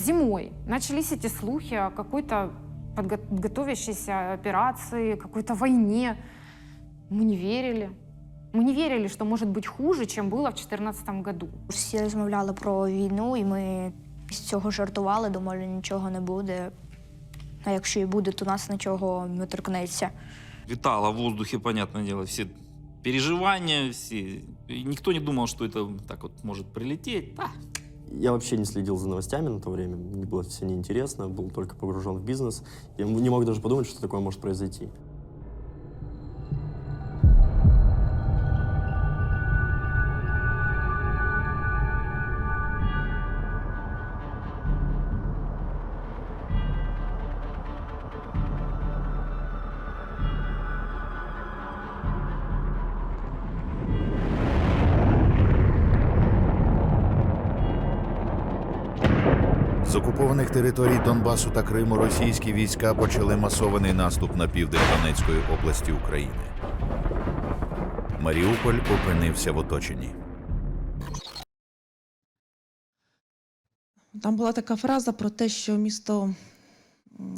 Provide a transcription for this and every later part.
зимой начались эти слухи о какой-то подго- готовящейся операции, какой-то войне. Мы не верили. Мы не верили, что может быть хуже, чем было в 2014 году. Всі розмовляли про війну, і ми з цього жартували, думали, нічого не буде. А якщо і буде, то нас нічого не торкнеться. Витало в воздухе, понятное дело, все переживания, все. И никто не думал, что это так вот может прилететь. Я вообще не следил за новостями на то время, мне было все неинтересно, был только погружен в бизнес. Я не мог даже подумать, что такое может произойти. Окупованих територій Донбасу та Криму російські війська почали масований наступ на південь Донецької області України. Маріуполь опинився в оточенні. Там була така фраза про те, що місто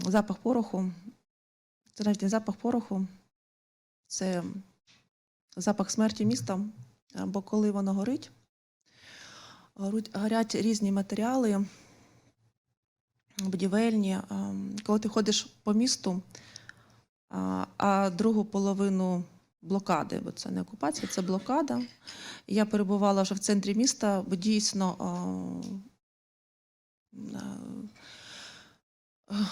запах пороху, це навіть не запах пороху, це запах смерті міста. Бо коли воно горить, горять різні матеріали, будівельні. Коли ти ходиш по місту, а, другу половину блокади, бо це не окупація, це блокада. Я перебувала вже в центрі міста, бо дійсно.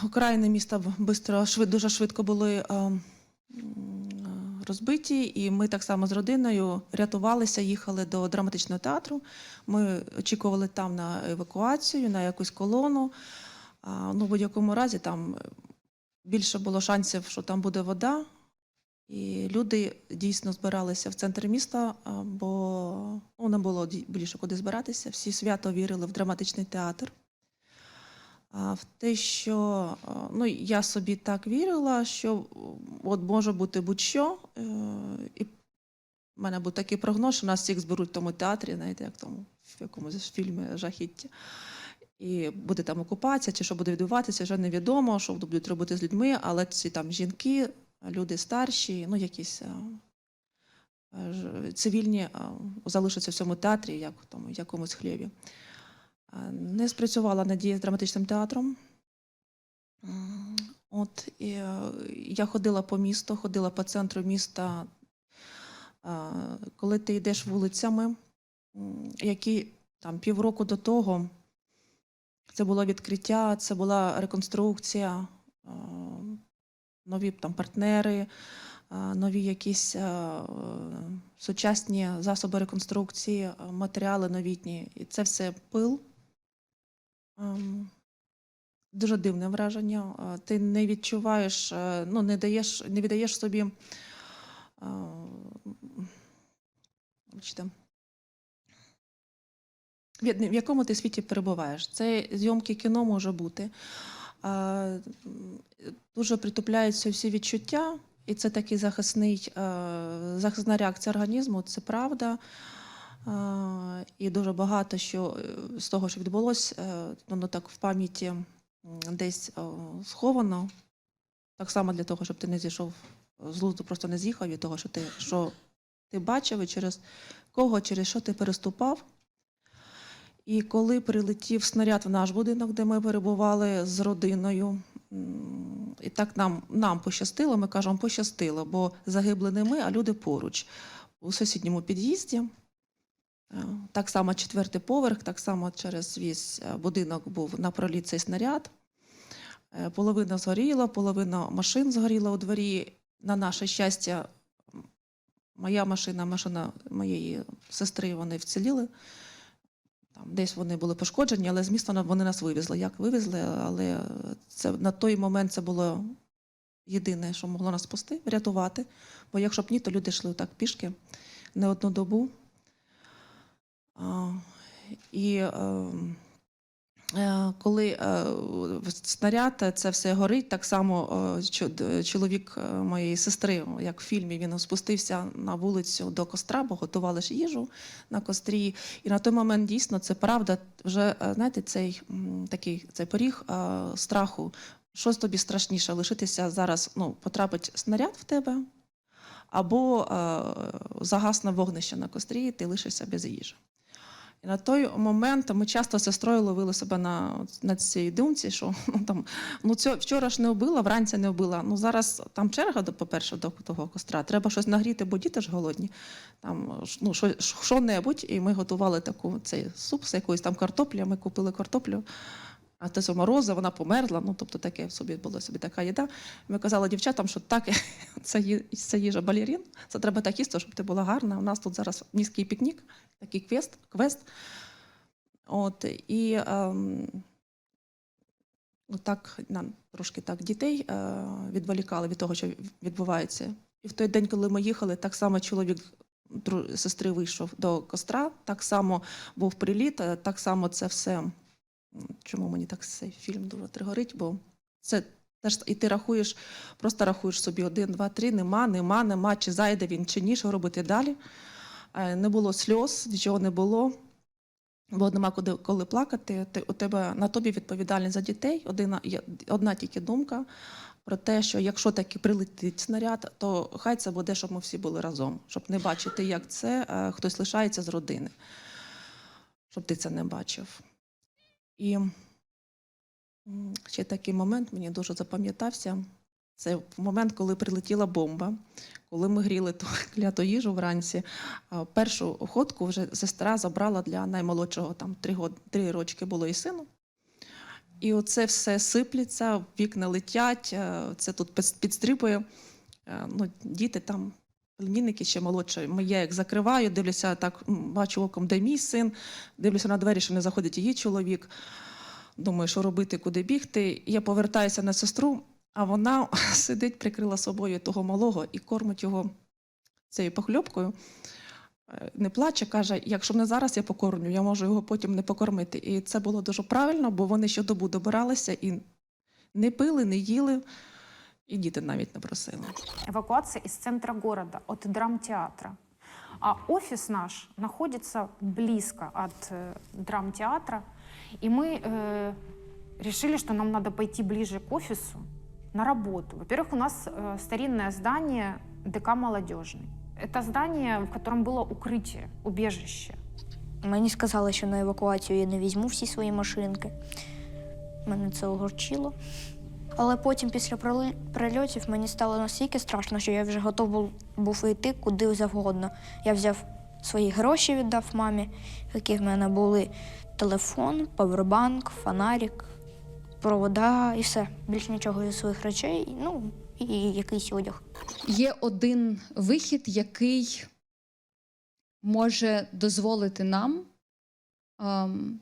Окраїни міста бистро, дуже швидко були розбиті, і ми так само з родиною рятувалися, їхали до драматичного театру. Ми очікували там на евакуацію, на якусь колону. Ну, в будь-якому разі там більше було шансів, що там буде вода. І люди дійсно збиралися в центр міста, бо ну, не було більше куди збиратися. Всі свято вірили в драматичний театр. А, В те, що ну, я собі так вірила, що от може бути будь-що. е, І в мене був такий прогноз, що нас всіх зберуть в тому театрі, знаєте, як тому в якомусь фільмі жахіття. І буде там окупація, чи що буде відбуватися, вже невідомо, що будуть робити з людьми, але ці там жінки, люди старші, ну якісь ж- цивільні а, залишаться в цьому театрі, як в тому якомусь хлєві. А, Не спрацювала надія з драматичним театром. От і, е, я ходила по місту, ходила по центру міста. Коли ти йдеш вулицями, які там півроку до того це було відкриття, це була реконструкція, нові там партнери, нові якісь е, сучасні засоби реконструкції, матеріали новітні. І це все пил. Ем, Дуже дивне враження. Ти не відчуваєш, е, ну не даєш, не віддаєш собі. а, вибачте, в якому ти світі перебуваєш. Це зйомки кіно може бути. А, Дуже притупляються всі відчуття, і це такий захисний, е, захисна реакція організму, це правда. А, І дуже багато що е, з того, що відбулося, е, воно так в пам'яті десь сховано. Так само для того, щоб ти не зійшов з глузду, просто не з'їхав від того, що ти, що ти бачив і через кого, через що ти переступав. І коли прилетів снаряд в наш будинок, де ми перебували з родиною, і так нам, нам пощастило, ми кажемо, пощастило, бо загибли не ми, а люди поруч у сусідньому під'їзді. Е, Так само четвертий поверх, так само через весь е, будинок був на проліт цей снаряд. Е, Половина згоріла, половина машин згоріла у дворі. На наше щастя, моя машина, машина моєї сестри, вони вціліли. Там десь вони були пошкоджені, але з міста вони нас вивезли. Як вивезли, але це на той момент це було єдине, що могло нас спасти, врятувати. Бо якщо б ні, то люди йшли так пішки не одну добу. А, і е, Е, Коли е, снаряд це все горить, так само е, чоловік е, моєї сестри, як в фільмі, він спустився на вулицю до костра, бо готували ж їжу на кострі. І на той момент дійсно це правда. Вже е, знаєте, цей такий цей поріг е, страху. Що тобі страшніше лишитися зараз? Ну, потрапить снаряд в тебе, або е, загасне вогнище на кострі, і ти лишишся без їжі. І на той момент ми часто з сестрою ловили себе на, на цій думці, що ну, там, ну цього, вчора ж не вбила, вранці не вбила. Ну зараз там черга, до- по-перше, до того костра. Треба щось нагріти, бо діти ж голодні. Там, ну, що, що-небудь. І ми готували таку, цей суп з якоюсь там картоплі. Ми купили картоплю. А те це морози, вона померла. Ну, тобто таке собі була собі така їда. Ми казали дівчатам, що так, це, їжа балерін, це треба так їсти, щоб ти була гарна. У нас тут зараз міський пікнік, такий квест. квест. От, і ем, так нам трошки так дітей е, відволікали від того, що відбувається. І в той день, коли ми їхали, так само чоловік сестри вийшов до костра, так само був приліт, е, так само це все. Чому мені так цей фільм дуже тригорить? Бо це теж і ти рахуєш, просто рахуєш собі один, два, три, нема, нема, нема, чи зайде він, чи ні, що робити далі. Е, Не було сльоз, нічого не було. Бо нема куди коли плакати. Ти у тебе на тобі відповідальність за дітей. Одна, одна тільки думка про те, що якщо таки прилетить снаряд, то хай це буде, щоб ми всі були разом, щоб не бачити, як це е, хтось лишається з родини, щоб ти це не бачив. І ще такий момент мені дуже запам'ятався. Це момент, коли прилетіла бомба, коли ми гріли ту кляту їжу вранці. Першу охотку вже сестра забрала для наймолодшого, там три, три рочки було і сину. І оце все сиплеться, вікна летять, е, це тут підстрибує. Е, Ну, діти там, племінники ще молодші. Ми- Я як закриваю, дивлюся так, бачу оком, де мій син, дивлюся на двері, що не заходить її чоловік. Думаю, що робити, куди бігти. Я повертаюся на сестру, а вона сидить, прикрила собою того малого і кормить його цією похльопкою. Е, Не плаче, каже: якщо не зараз я покормлю, я можу його потім не покормити. І це було дуже правильно, бо вони щодобу добиралися і не пили, не їли, і діти навіть не просили. Эвакуация из центра города, от драмтеатра. А офис наш находится близко от э, драмтеатра. И мы э, решили, что нам надо пойти ближе к офису на работу. Во-первых, у нас э, старинное здание ДК «Молодежный». Это здание, в котором было укрытие, убежище. Мені сказали, що на евакуацію я не візьму всі свої машинки. Мене це огорчило. Але потім, після прильотів, мені стало настільки страшно, що я вже готов був, був йти куди завгодно. Я взяв свої гроші, віддав мамі, які в мене були телефон, павербанк, фонарик, провода і все. Більш нічого зі своїх речей, ну і якийсь одяг. Є один вихід, який може дозволити нам ем,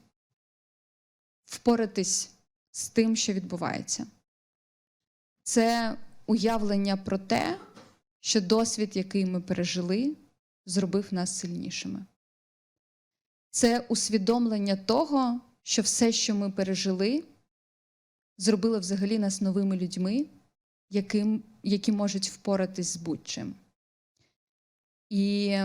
впоратись з тим, що відбувається. Це уявлення про те, що досвід, який ми пережили, зробив нас сильнішими. Це усвідомлення того, що все, що ми пережили, зробило взагалі нас новими людьми, яким, які можуть впоратись з будь-чим. І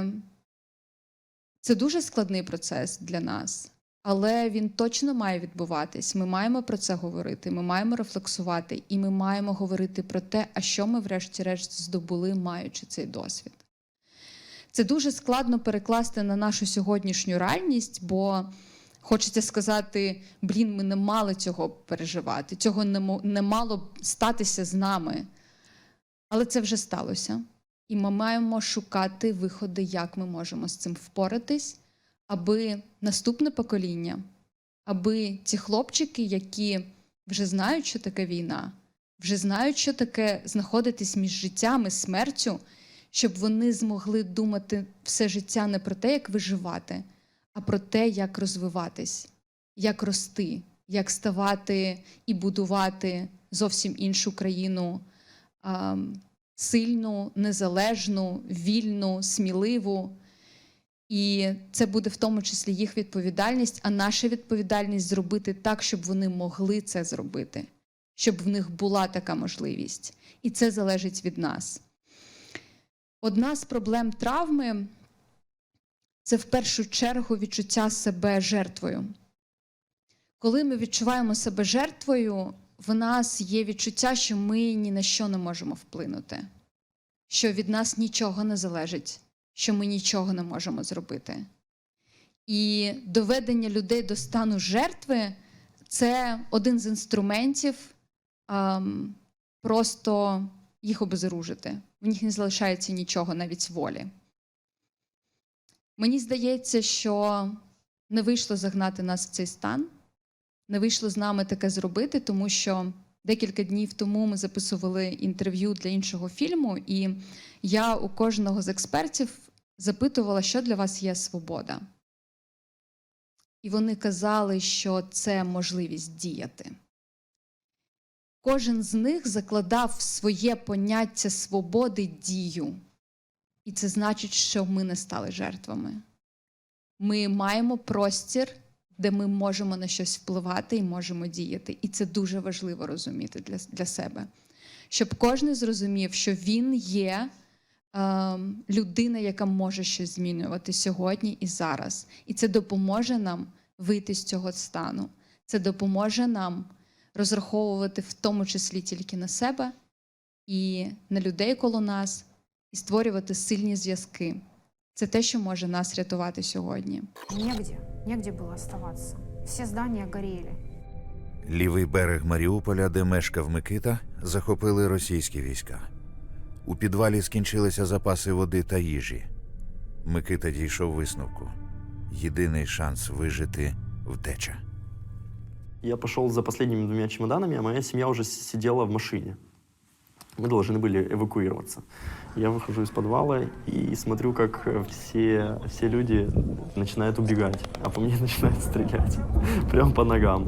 це дуже складний процес для нас, але він точно має відбуватись. Ми маємо про це говорити, ми маємо рефлексувати, і ми маємо говорити про те, а що ми, врешті-решт, здобули, маючи цей досвід. Це дуже складно перекласти на нашу сьогоднішню реальність, бо хочеться сказати: блін, ми не мали цього переживати, цього не, мало статися з нами. Але це вже сталося. І ми маємо шукати виходи, як ми можемо з цим впоратись, аби наступне покоління, аби ці хлопчики, які вже знають, що таке війна, вже знають, що таке знаходитись між життям і смертю, щоб вони змогли думати все життя не про те, як виживати, а про те, як розвиватись, як рости, як ставати і будувати зовсім іншу країну. Сильну, незалежну, вільну, сміливу. І це буде в тому числі їх відповідальність, а наша відповідальність зробити так, щоб вони могли це зробити, щоб в них була така можливість. І це залежить від нас. Одна з проблем травми це в першу чергу відчуття себе жертвою. Коли ми відчуваємо себе жертвою, в нас є відчуття, що ми ні на що не можемо вплинути, що від нас нічого не залежить, що ми нічого не можемо зробити. І доведення людей до стану жертви це один з інструментів ем, просто їх обезоружити. В них не залишається нічого, навіть волі. Мені здається, що не вийшло загнати нас в цей стан, не вийшло з нами таке зробити, тому що декілька днів тому ми записували інтерв'ю для іншого фільму, і я у кожного з експертів запитувала, що для вас є свобода. І вони казали, що це можливість діяти. Кожен з них закладав своє поняття свободи дію. І це значить, що ми не стали жертвами. Ми маємо простір, де ми можемо на щось впливати і можемо діяти. І це дуже важливо розуміти для, для себе. Щоб кожен зрозумів, що він є е, людина, яка може щось змінювати сьогодні і зараз. І це допоможе нам вийти з цього стану. Це допоможе нам розраховувати в тому числі тільки на себе і на людей коло нас, і створювати сильні зв'язки. Це те, що може нас рятувати сьогодні. Негде, негде было оставаться. Все здания горели. Лівий берег Маріуполя, де мешкав Микита, захопили російські війська. У підвалі скінчилися запаси води та їжі. Микита дійшов висновку. Єдиний шанс вижити втеча. Я пошел за последними двумя чемоданами, а моя семья уже с- сидела в машине Мы должны были эвакуироваться. Я выхожу из подвала и смотрю, как э, все, все люди начинают убегать, а по мне начинают стрелять. Прям по ногам.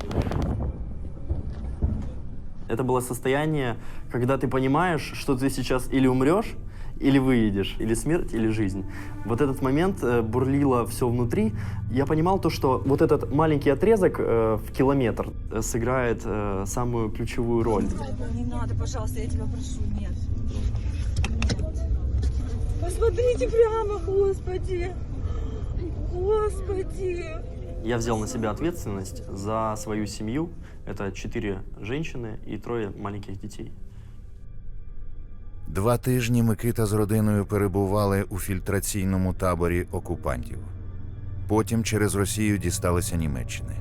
Это было состояние, когда ты понимаешь, что ты сейчас или умрешь, или выедешь, или смерть, или жизнь. Вот этот момент э, бурлило все внутри. Я понимал то, что вот этот маленький отрезок э, в километр э, сыграет э, самую ключевую роль. Не надо, пожалуйста, я тебя прошу, нет. Нет. Посмотрите прямо, Господи! Господи! Я взял на себя ответственность за свою семью. Это четыре женщины и трое маленьких детей. Два тижні Микита з родиною перебували у фільтраційному таборі окупантів. Потім через Росію дісталися Німеччини.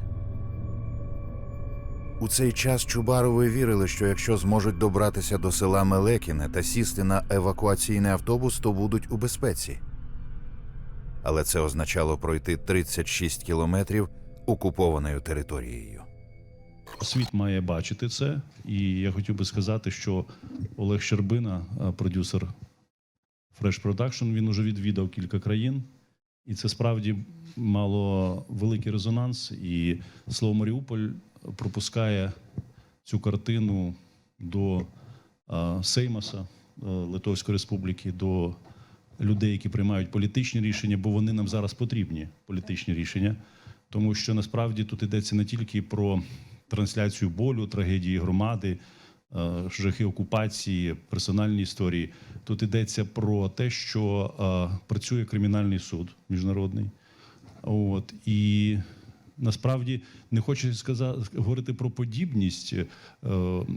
У цей час Чубарови вірили, що якщо зможуть добратися до села Мелекіне та сісти на евакуаційний автобус, то будуть у безпеці. Але це означало пройти 36 кілометрів окупованою територією. Світ має бачити це, і я хотів би сказати, що Олег Щербина, продюсер Fresh Production, він уже відвідав кілька країн, і це справді мало великий резонанс. І слово Маріуполь пропускає цю картину до Сеймаса Литовської Республіки, до людей, які приймають політичні рішення, бо вони нам зараз потрібні політичні рішення. Тому що насправді тут йдеться не тільки про трансляцію болю, трагедії громади, е, жахи окупації, персональні історії. Тут йдеться про те, що е, працює кримінальний суд міжнародний. От і насправді не хочу сказати говорити про подібність е,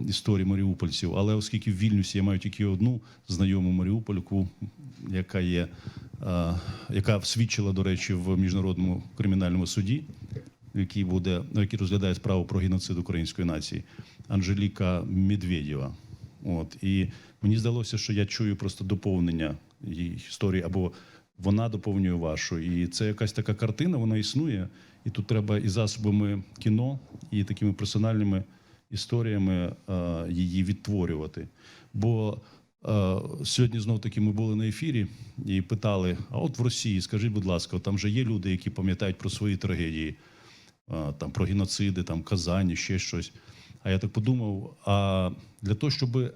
історії маріупольців, але оскільки в Вільнюсі я маю тільки одну знайому маріупольку, яка є, е, яка свідчила, до речі, в міжнародному кримінальному суді, який буде, який розглядає справу про геноцид української нації, Анжеліка Медведєва. От і мені здалося, що я чую просто доповнення її історії, або вона доповнює вашу. І це якась така картина, вона існує. І тут треба і засобами кіно, і такими персональними історіями е, її відтворювати. Бо е, сьогодні знов таки ми були на ефірі і питали: а от в Росії, скажіть, будь ласка, там же є люди, які пам'ятають про свої трагедії, там про геноциди, там Казані, ще щось. А я так подумав: а для того, щоб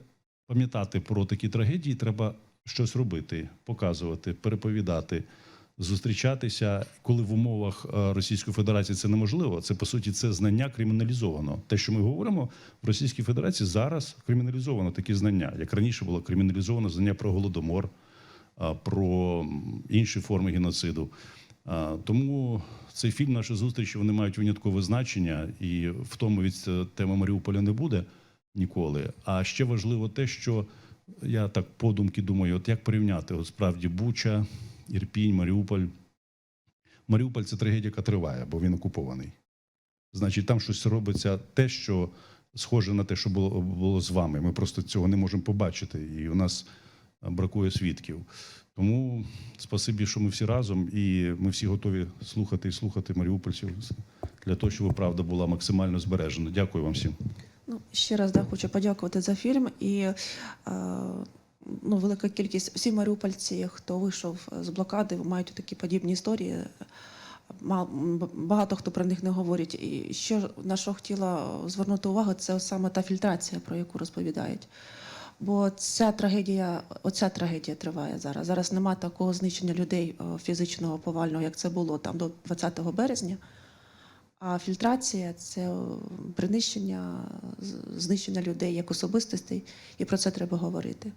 пам'ятати про такі трагедії, треба щось робити, показувати, переповідати, зустрічатися, коли в умовах е, Російської Федерації це неможливо. Це по суті це знання криміналізовано. Те, що ми говоримо в Російській Федерації, зараз криміналізовано такі знання, як раніше було криміналізовано знання про голодомор, про інші форми геноциду. Тому цей фільм, наші зустрічі, вони мають виняткове значення, і в тому від е, теми Маріуполя не буде ніколи. А ще важливо те, що я так подумки думаю, от як порівняти от справді Буча, Ірпінь, Маріуполь. Маріуполь це трагедія, яка триває, бо він окупований. Значить, там щось робиться те, що схоже на те, що було, було з вами. Ми просто цього не можемо побачити, і у нас бракує свідків. Тому спасибі, що ми всі разом, і ми всі готові слухати і слухати маріупольців для того, щоб правда була максимально збережена. Дякую вам всім. Ну, ще раз да, хочу подякувати за фільм. І е, ну, велика кількість всі маріупольці, хто вийшов з блокади, мають такі подібні історії. Багато хто про них не говорить. І що на що хотіла звернути увагу, це саме та фільтрація, про яку розповідають. Бо ця трагедія, оця трагедія триває зараз. Зараз немає такого знищення людей е, фізичного повального, як це було там до 20 березня. А фільтрація це е, принищення, знищення людей як особистостей, і про це треба говорити.